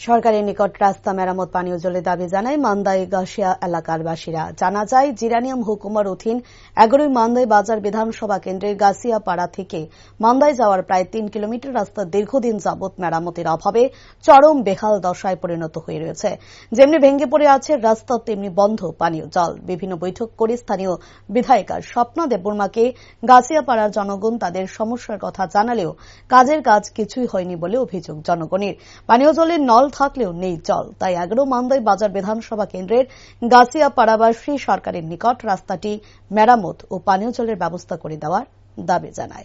সরকারের নিকট রাস্তা মেরামত পানীয় জলের দাবি জানায় মান্দাই গাছিয়া এলাকার বাসীরা জানা যায়, জিরানিয়াম হুকুমার অধীন এগারোই মান্দাই বাজার বিধানসভা কেন্দ্রের গাছিয়া পাড়া থেকে মান্দাই যাওয়ার প্রায় তিন কিলোমিটার রাস্তা দীর্ঘদিন যাবৎ মেরামতের অভাবে চরম বেহাল দশায় পরিণত হয়ে রয়েছে। যেমনি ভেঙে পড়ে আছে রাস্তা, তেমনি বন্ধ পানীয় জল। বিভিন্ন বৈঠক করে স্থানীয় বিধায়িকা স্বপ্না দেববর্মাকে গাছিয়া পাড়ার জনগণ তাদের সমস্যার কথা জানালেও কাজের কাজ কিছুই হয়নি বলে অভিযোগ জনগণের। পানীয় জলের নল থাকলেও নেই জল। তাই এগারো মান্দাই বাজার বিধানসভা কেন্দ্রের গাছিয়া পাড়াবাসী সরকারের নিকট রাস্তাটি মেরামত ও পানীয় জলের ব্যবস্থা করে দেওয়ার দাবি জানায়।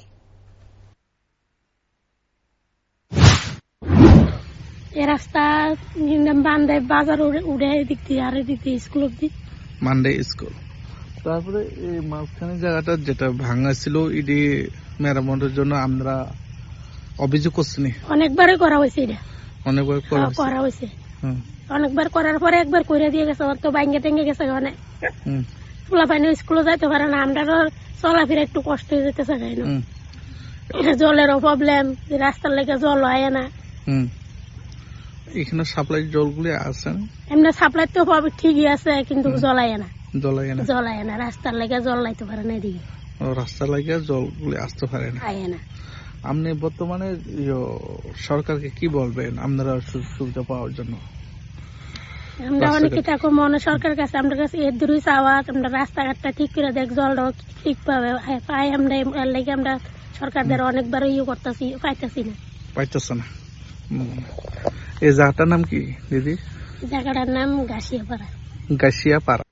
এ রাস্তা বাজার উড়ে- এদিক দিয়ে আর এদিক দিয়ে স্কুল অব্দি মানডে স্কুল। তারপরে এই মাঝখানে জায়গাটা যেটা ভাঙা ছিল এটি মেরামতের জন্য আমরা অভিযোগ করছি অনেকবারই করা হয়েছে এটা। অনেকবার করা হ্যাঁ, হয়েছে। অনেকবার করার পরে একবার করে দিয়ে গেছে ওর তো বাইঙ্গে টেঙ্গে গেছে হুম, পোলা পানি স্কুলে যাইতে পারে না আমরা চলাফেরা একটু কষ্ট হয়ে যেতেছে না? জলেরও প্রবলেম রাস্তার লেগে জল হয় না। হুম। এখানে সাপ্লাই জলগুলি আছে এমনি সাপ্লাই তো ঠিকই আছে কিন্তু জল আয় না। জল আয় না? জল আয় না রাস্তার লেগে জল লাইতে পারে না এদিকে। ও, রাস্তা লাগিয়ে জলগুলি আসতে পারে না। আয় না। আপনি বর্তমানে সরকারকে কি বলবেন আপনারা সুবিধা পাওয়ার জন্য? আমরা অনেক কিছু এখন মনে সরকার কাছে আমরা কাছে এর দূরই চাওয়া আমরা রাস্তাঘাটটা ঠিক করে দেখ জলটাও ঠিক পাবে। পাই আমরা এর লাগে আমরা সরকারদের অনেকবার ইয়ে করতেছি পাইতেছি না। পাইতেছে না। এই জায়গাটার নাম কি দিদি? জায়গাটার নাম গাছিয়া পাড়া গাছিয়া পাড়া